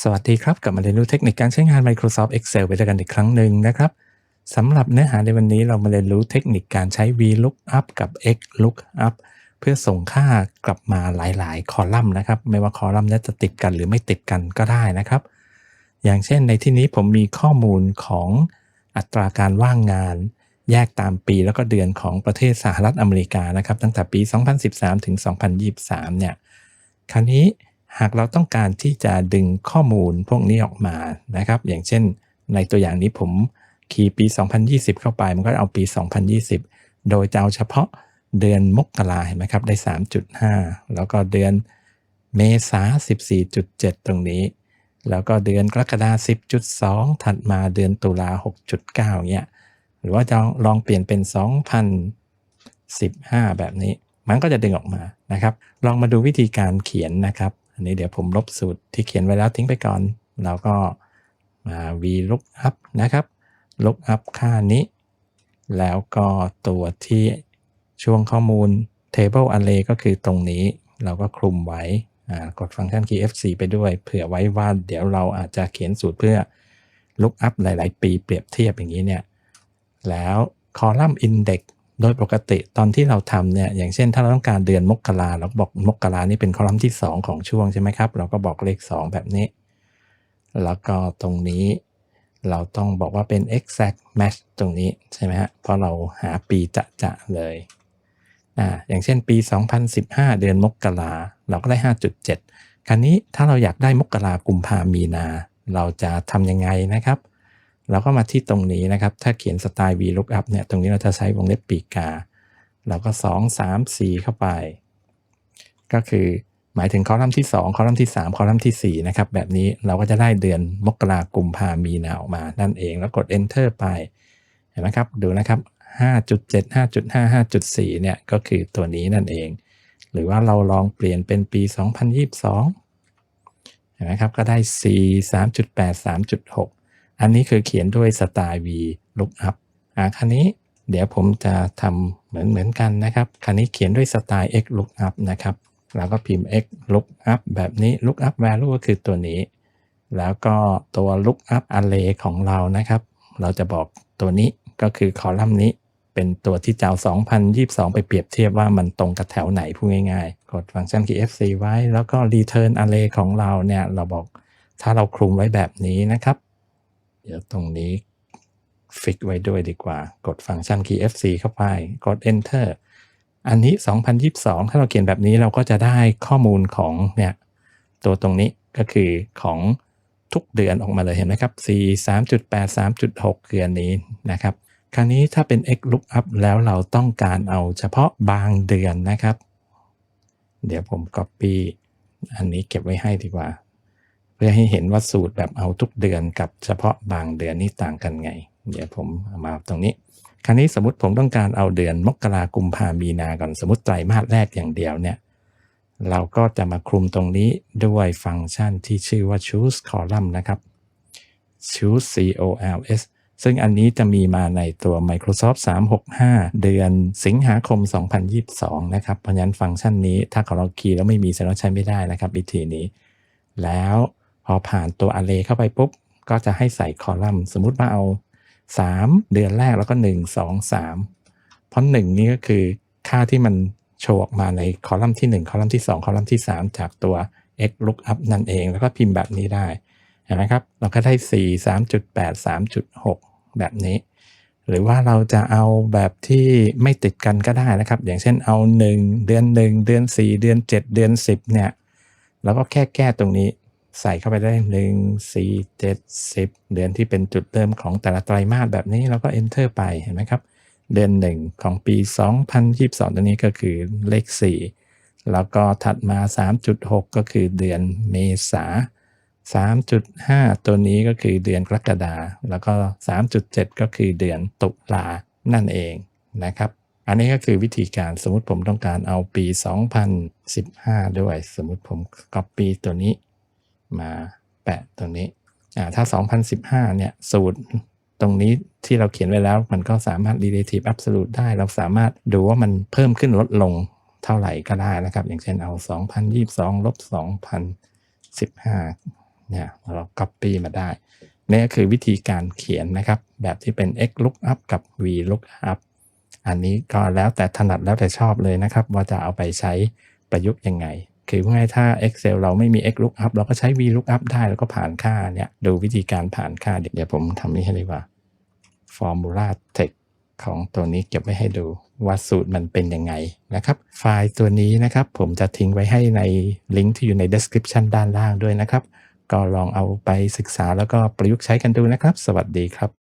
สวัสดีครับกลับมาเรียนรู้เทคนิคการใช้งาน Microsoft Excel ไปด้วยกันอีกครั้งหนึ่งนะครับสำหรับเนื้อหาในวันนี้เรามาเรียนรู้เทคนิคการใช้ VLOOKUP กับ XLOOKUP เพื่อส่งค่ากลับมาหลาย ๆ คอลัมน์นะครับ ไม่ว่าคอลัมน์นั้จะติดกันหรือไม่ติดกันก็ได้นะครับ อย่างเช่นในที่นี้ผมมีข้อมูลของอัตราการว่างงาน แยกตามปีแล้วก็เดือนของประเทศสหรัฐอเมริกานะครับ ตั้งแต่ปี 2013 ถึง 2023 เนี่ยคราวนี้ หากเราต้องการที่จะดึงข้อมูลพวกนี้ออกมานะครับ อย่างเช่น ในตัวอย่างนี้ผมคีย์ปี 2020 เข้าไปมันก็เอาปี 2020 โดยจะเอาเฉพาะเดือนมกราเห็นไหมครับ ได้ 3.5 แล้วก็เดือนเมษา14.7 ตรงนี้ แล้วก็เดือนกรกฎา10.2 ถัดมาเดือนตุลา6.9เนี่ยหรือว่าจะลองเปลี่ยนเป็น 2015 แบบนี้ มันก็จะดึงออกมานะครับ ลองมาดูวิธีการเขียนนะครับ อันนี้เดี๋ยวผมลบสูตรที่เขียนไว้แล้วทิ้งไปก่อน เราก็มา VLOOKUP นะครับ lookup ค่านี้ แล้วก็ตัวที่ช่วงข้อมูล table array ก็คือตรงนี้ เราก็คลุมไว้กดฟังก์ชัน key F4 ไปด้วย เผื่อไว้ว่าเดี๋ยวเราอาจจะเขียนสูตรเพื่อ lookup หลาย ๆ ปีเปรียบเทียบอย่างนี้เนี่ย แล้วคอลัมน์ index โดยปกติตอนที่เราทำเนี่ยอย่างเช่นถ้าเราต้องการเดือนมกราเราบอกมกรานี่เป็นคอลัมน์ที่ 2 ของช่วงใช่ไหมครับ เราก็บอกเลข 2 แบบนี้ แล้วก็ตรงนี้เราต้องบอกว่าเป็น exact match ตรงนี้ใช่ไหมฮะเพราะเราหาปีจะจะเลยอ่าอย่างเช่นปี 2015 เดือนมกราเราก็ได้ 5.7 คราวนี้ถ้าเราอยากได้มกรากุมภามีนา เราจะทำยังไงนะครับ เราก็มาที่ตรงนี้นะครับ ถ้าเขียนสไตล์ VLOOKUP เนี่ย ตรงนี้เราจะใช้วงเล็บปีกา เราก็ 2 3 4 เข้าไป ก็คือหมายถึงคอลัมน์ที่ 2 คอลัมน์ที่ 3 คอลัมน์ที่ 4 นะครับ แบบนี้เราก็จะได้เดือนมกรากุมภามีนาออกมานั่นเอง แล้วกด enter ไป เห็นไหมครับ ดูนะครับ 5.7 5.5 5.4 เนี่ย ก็คือตัวนี้นั่นเอง หรือว่าเราลองเปลี่ยนเป็นปี 2022 เห็นไหมครับ ก็ได้ 4 3.8 3.6 อันนี้คือเขียนด้วยสไตล์ V lookup อ่าคันนี้เดี๋ยวผมจะทำเหมือนเหมือนกันนะครับคันนี้เขียนด้วยสไตล์ X lookup นะครับเราก็พิมพ์ x lookup แบบนี้ lookup value ก็คือตัวนี้ แล้วก็ตัว lookup array ของเรานะครับ เราจะบอกตัวนี้ก็คือคอลัมน์นี้เป็นตัวที่จะเอา2022 ไปเปรียบเทียบว่ามันตรงกับแถวไหนพูดง่ายๆ กดฟังก์ชัน key f4 ไว้ แล้วก็ return array ของเราเนี่ย เราบอกถ้าเราคลุมไว้แบบนี้นะครับ เดี๋ยวตรงนี้ฟิกไว้ด้วยดีกว่า กดฟังก์ชัน key f4 เข้าไป กด enter อันนี้ 2022 ถ้าเราเขียนแบบนี้เราก็จะได้ข้อมูลของเนี่ยตัวตรงนี้ก็คือของทุกเดือนออกมาเลยเห็นไหมครับ C 3.8 3.6คือนนี้นะครับ คราวนี้ถ้าเป็น X lookup แล้วเราต้องการเอาเฉพาะบางเดือนนะครับ เดี๋ยวผม copy อันนี้เก็บไว้ให้ดีกว่า พื่อให้เห็นว่าสูตรแบบเอาทุกเดือนกับเฉพาะบางเดือนนี่ต่างกันไง เดี๋ยวผมามาตรงนี้ คราวนี้สมมติผมต้องการเอาเดือนมกรากุมภามีนาก่อนสมมติไตรมาสแรกอย่างเดียวเนี่ยเราก็จะมาคลุมตรงนี้ด้วยฟังก์ชันที่ชื่อว่า choose column นะครับ choose cols ซึ่งอันนี้จะมีมาในตัว Microsoft 365 เดือนสิงหาคม 2022 นะครับ เพราะฉะนั้นฟังก์ชันนี้ถ้าของเราคีย์แล้วไม่มีแสดงว่าใช้ไม่ได้นะครับวิธีนี้ แล้ว พอผ่านตัว array เข้าไปปุ๊บ ก็จะให้ใส่คอลัมน์ สมมุติว่าเอา 3 เดือนแรกแล้วก็ 1 2 3 เพราะ 1 นี้ก็คือค่าที่มันโชว์ออกมาในคอลัมน์ที่ 1 คอลัมน์ที่ 2 คอลัมน์ที่ 3 จากตัว x lookup นั่นเอง แล้วก็พิมพ์แบบนี้ได้เห็นไหมครับ เราก็ได้ 4 3.8 3.6 แบบนี้ หรือว่าเราจะเอาแบบที่ไม่ติดกันก็ได้นะครับ อย่างเช่นเอา 1 เดือน 1 เดือน 4 เดือน 7 เดือน 10 เนี่ย แล้วก็แค่แก้ตรงนี้ ใส่เข้าไปได้1 4 7 10เจ็ดสิบเดือนที่เป็นจุดเริ่มของแต่ละไตรมาสแบบนี้เราก็ enter ไปเห็นไหมครับ เดือน1ของปี 2022 ตัวนี้ก็คือเลข 4 แล้วก็ถัดมา 3.6 ก็คือเดือนเมษา3.5 ตัวนี้ก็คือเดือนกรกฎาแล้วก็ 3.7 ก็คือเดือนตุลานั่นเองนะครับ อันนี้ก็คือวิธีการสมมติผมต้องการเอาปี 2015 ด้วย สมมติผม copy ตัวนี้ มาแปะตรงนี้อ่าถ้า 2015 เนี่ย สูตรตรงนี้ที่เราเขียนไว้แล้ว มันก็สามารถ relative absolute ได้ เราสามารถดูว่ามันเพิ่มขึ้นลดลงเท่าไหร่ก็ได้นะครับ อย่างเช่นเอา 2022 ลบ 2015 เนี่ย เรา copy มาได้ นี่ก็คือวิธีการเขียนนะครับ แบบที่เป็น x lookup กับ v lookup อันนี้ก็แล้วแต่ถนัดแล้วแต่ชอบเลยนะครับ ว่าจะเอาไปใช้ประยุกต์ยังไง คือเพื่อให้ถ้า Excel เราไม่มี x lookup เราก็ใช้ v lookup ได้แล้วก็ผ่านค่าเนี่ยดูวิธีการผ่านค่า เดี๋ยวผมทำนี้ให้ดีกว่า formula text ของตัวนี้เก็บไว้ให้ดูว่าสูตรมันเป็นยังไงนะครับ ไฟล์ตัวนี้นะครับผมจะทิ้งไว้ให้ในลิงก์ที่อยู่ใน description ด้านล่างด้วยนะครับ ก็ลองเอาไปศึกษาแล้วก็ประยุกต์ใช้กันดูนะครับ สวัสดีครับ